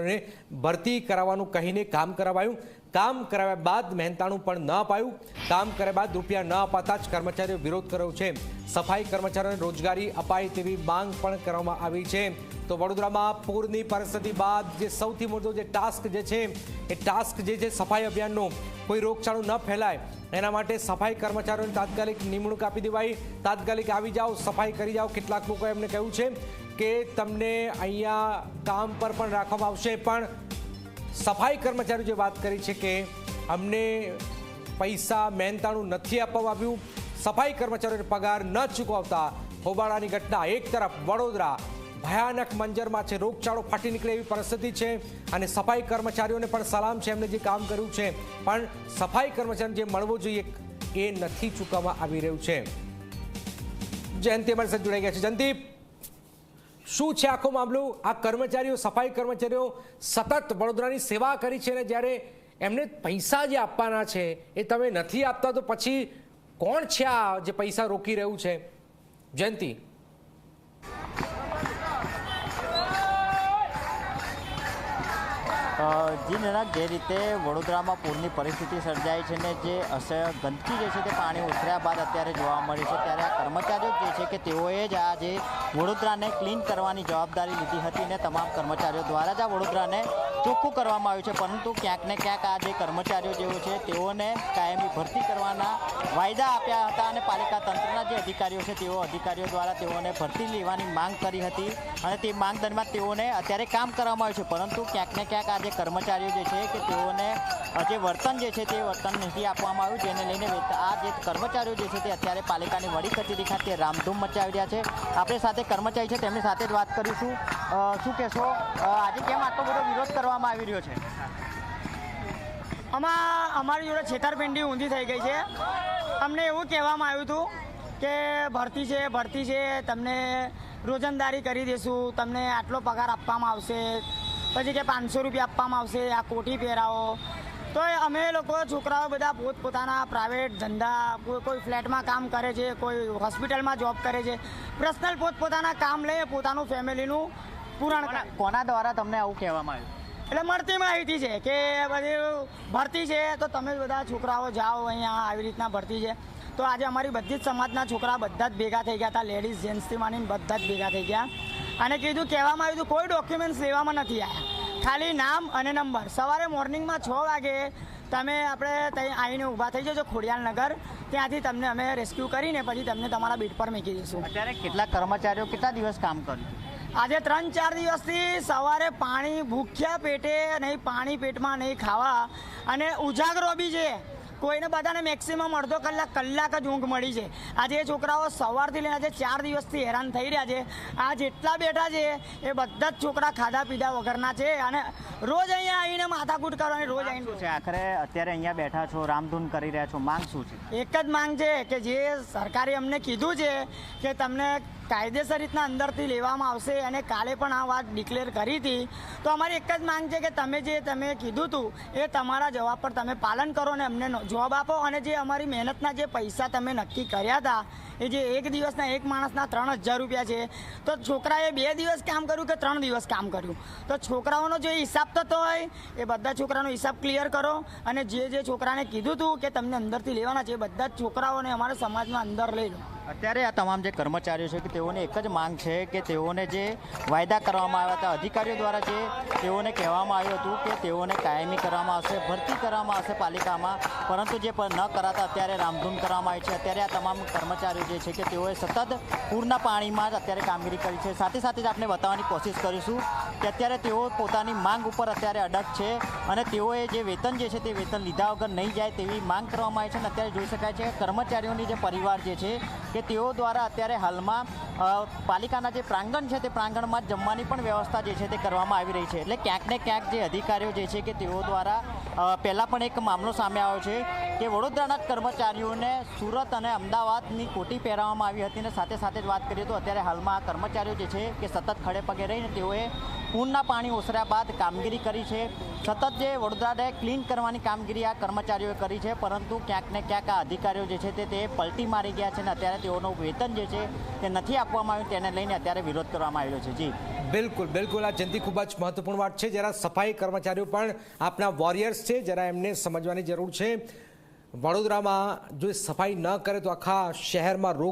કર્મચારીઓને ભરતી કરાવવાનું કહીને કામ કરાવાયું. કામ કરાવ્યા બાદ મહેનતાણું પણ ન અપાયું. કામ કર્યા બાદ રૂપિયા ન અપાતા જ કર્મચારીઓ વિરોધ કર્યો છે. સફાઈ કર્મચારીઓને રોજગારી અપાય તેવી માંગ પણ કરવામાં આવી છે. તો વડોદરામાં પૂરની પરિસ્થિતિ બાદ જે સૌથી મોટો જે ટાસ્ક જે છે, એ ટાસ્ક જે છે સફાઈ અભિયાનનો, કોઈ રોગચાળો ન ફેલાય. એના માટે સફાઈ કર્મચારીઓને તાત્કાલિક નિમણૂક આપી દેવાઈ. તાત્કાલિક આવી જાઓ, સફાઈ કરી જાઓ. કેટલાક લોકોએ એમને કહ્યું છે કે તમને અહીંયા કામ પર પણ રાખવામાં આવશે, પણ સફાઈ કર્મચારીઓ જે વાત કરી છે કે અમને પૈસા મહેનતાણું નથી આપવામાં આવ્યું, સફાઈ કર્મચારીઓને પગાર ન ચૂકવતા હોબાળાની ઘટના એક તરફ, વડોદરા ભયાનક મંજરમાં છે, રોગચાળો ફાટી નીકળે એવી પરિસ્થિતિ છે અને સફાઈ કર્મચારીઓને પણ સલામ છે એમને જે કામ કર્યું છે. પણ સફાઈ કર્મચારીને જે મળવો જોઈએ એ નથી ચૂકવવામાં આવી રહ્યું છે. જયંતિ અમારી સાથે જોડાઈ ગયા છે. જયંતિ! શું છે આખો મામલો? આ કર્મચારીઓ, સફાઈ કર્મચારીઓ સતત વડોદરાની સેવા કરી છે ને જ્યારે એમને પૈસા જે આપવાના છે એ તમે નથી આપતા, તો પછી કોણ છે આ જે પૈસા રોકી રહ્યું છે? જયંતિ જી નિરાગ જે રીતે વડોદરામાં પૂરની પરિસ્થિતિ સર્જાઈ છે ને જે અસર ગંદકી જે છે તે પાણી ઉતર્યા બાદ અત્યારે જોવા મળી છે, ત્યારે આ કર્મચારીઓ જે છે કે તેઓએ જ આ જે વડોદરાને ક્લીન કરવાની જવાબદારી લીધી હતી ને તમામ કર્મચારીઓ દ્વારા જ આ વડોદરાને ચોખ્ખું કરવામાં આવ્યું છે. પરંતુ ક્યાંક ને ક્યાંક આ જે કર્મચારીઓ જેઓ છે તેઓને કાયમી ભરતી કરવાના વાયદા આપ્યા હતા અને પાલિકા તંત્રના જે અધિકારીઓ છે તેઓ અધિકારીઓ દ્વારા તેઓને ભરતી લેવાની માંગ કરી હતી અને તે માંગ દરમિયાન તેઓને અત્યારે કામ કરવામાં આવ્યું છે. પરંતુ ક્યાંક ને ક્યાંક આ કર્મચારીઓ જે છે કે તેઓને જે વર્તન જે છે તે વર્તન નથી આપવામાં આવ્યું, જેને લઈને આ જે કર્મચારીઓ જે છે તે અત્યારે પાલિકાની વડી કચેરી ખાતે રામધૂમ મચાવી રહ્યા છે. આપણે સાથે કર્મચારી છે, તેમની સાથે જ વાત કરીશું. શું કહેશો? આજે કેમ આટલો બધો વિરોધ કરવામાં આવી રહ્યો છે? આમાં અમારી જોડે છેતરપિંડી ઊંધી થઈ ગઈ છે. અમને એવું કહેવામાં આવ્યું હતું કે ભરતી છે ભરતી છે, તમને રોજંદારી કરી દઈશું તમને આટલો પગાર આપવામાં આવશે પછી કે પાંચસો રૂપિયા આપવામાં આવશે આ કોટી પહેરાવો. તો એ અમે લોકો છોકરાઓ બધા પોતપોતાના પ્રાઇવેટ ધંધા કોઈ કોઈ ફ્લેટમાં કામ કરે છે કોઈ હોસ્પિટલમાં જોબ કરે છે પર્સનલ પોતપોતાના કામ લઈ પોતાનું ફેમિલીનું પૂરણ કોના- કોના દ્વારા તમને આવું કહેવામાં આવ્યું? એટલે મળતી માહિતી છે કે બધી ભરતી છે તો તમે બધા છોકરાઓ જાઓ અહીંયા આવી રીતના ભરતી છે. તો આજે અમારી બધી જ સમાજના છોકરા બધા જ ભેગા થઈ ગયા હતા લેડીઝ જેન્ટ્સથી માનીને બધા જ ભેગા થઈ ગયા. અને કીધું કહેવામાં આવ્યું હતું કોઈ ડોક્યુમેન્ટ્સ લેવામાં નથી આવ્યા. ખાલી નામ અને નંબર સવારે મોર્નિંગમાં છ વાગે તમે આપણે ત્યાં આવીને ઊભા થઈ જજો ખોડિયાલનગર ત્યાંથી તમને અમે રેસ્ક્યુ કરીને પછી તમને તમારા બીટ પર મૂકી દઈશું. અત્યારે કેટલાક કર્મચારીઓ કેટલા દિવસ કામ કર્યું આજે ત્રણ ચાર દિવસથી સવારે પાણી ભૂખ્યા પેટે નહીં પાણી પેટમાં નહીં ખાવા. અને ઉજાગરો બી છે. કોઈને બધાને મેક્સિમમ અડધો કલાક કલાક જ ઊંઘ મળી છે. આજે એ છોકરાઓ સવારથી લઈને આજે ચાર દિવસથી હેરાન થઈ રહ્યા છે. આ જેટલા બેઠા છે એ બધા જ છોકરા ખાધા પીધા વગરના છે અને રોજ અહીંયા આવીને માથાકૂટ કરવાની રોજ આવીને છે? આખરે અત્યારે અહીંયા બેઠા છો રામધૂન કરી રહ્યા છો. માંગ શું છે? એક જ માંગ છે કે જે સરકારે અમને કીધું છે કે તમને કાયદેસર રીતના અંદરથી લેવામાં આવશે અને કાલે પણ આ વાત ડિક્લેર કરી હતી. તો અમારી એક જ માંગ છે કે તમે જે તમે કીધું હતું એ તમારા જવાબ પર તમે પાલન કરો ને અમને જવાબ આપો અને જે અમારી મહેનતના જે પૈસા તમે નક્કી કર્યા હતા, એ જે એક દિવસના એક માણસના ત્રણ હજાર રૂપિયા છે, તો છોકરાએ બે દિવસ કામ કર્યું કે ત્રણ દિવસ કામ કર્યું? તો છોકરાઓનો જે હિસાબ થતો હોય, એ બધા છોકરાનો હિસાબ ક્લિયર કરો અને જે જે છોકરાને કીધું હતું કે તમને અંદરથી લેવાના છે, એ બધા જ છોકરાઓને અમારા સમાજમાં અંદર લઈ લો. અત્યારે આ તમામ જે કર્મચારીઓ છે કે તેઓને એક જ માંગ છે કે તેઓને જે વાયદા કરવામાં આવ્યા હતા, અધિકારીઓ દ્વારા જે તેઓને કહેવામાં આવ્યું હતું કે તેઓને કાયમી કરવામાં આવશે, ભરતી કરવામાં આવશે પાલિકામાં, પરંતુ જે ન કરાતા અત્યારે રામધૂન કરવામાં આવી છે. અત્યારે આ તમામ કર્મચારીઓ જે છે કે તેઓએ સતત પૂરના પાણીમાં જ અત્યારે કામગીરી કરી છે. સાથે સાથે જ આપણે બતાવવાની કોશિશ કરીશું કે અત્યારે તેઓ પોતાની માંગ ઉપર અત્યારે અડગ છે અને તેઓએ જે વેતન જે છે તે વેતન લીધા વગર નહીં જાય તેવી માંગ કરવામાં આવી છે અને અત્યારે જોઈ શકાય છે કર્મચારીઓની જે પરિવાર જે છે કે તેઓ દ્વારા અત્યારે હાલમાં પાલિકાના જે પ્રાંગણ છે તે પ્રાંગણમાં જમવાની પણ વ્યવસ્થા જે છે તે કરવામાં આવી રહી છે. એટલે ક્યાંક ને ક્યાંક જે અધિકારીઓ જે છે કે તેઓ દ્વારા પહેલાં પણ એક મામલો સામે આવ્યો છે કે વડોદરાના કર્મચારીઓને સુરત અને અમદાવાદની કોટી પહેરાવવામાં આવી હતી અને સાથે સાથે જ વાત કરીએ તો અત્યારે હાલમાં આ કર્મચારીઓ જે છે કે સતત ખડે પગે રહીને તેઓએ પૂરના પાણી ઓસર્યા બાદ કામગીરી કરી છે. સતત જે વડોદરાને ક્લીન કરવાની કામગીરી આ કર્મચારીઓએ કરી છે, પરંતુ ક્યાંક ને ક્યાંક આ અધિકારીઓ જે છે તે તે પલટી મારી ગયા છે અને અત્યારે તેઓનું વેતન જે છે તે નથી આપવામાં આવ્યું, તેને લઈને અત્યારે વિરોધ કરવામાં આવ્યો છે. જી. બિલકુલ બિલકુલ. આ જયંતિ ખૂબ જ મહત્વપૂર્ણ વાત છે. જરા સફાઈ કર્મચારીઓ પણ આપના વોરિયર્સ છે, જરા એમને સમજવાની જરૂર છે. વડોદરામાં જો સફાઈ ન કરે તો આખા શહેરમાં રોગ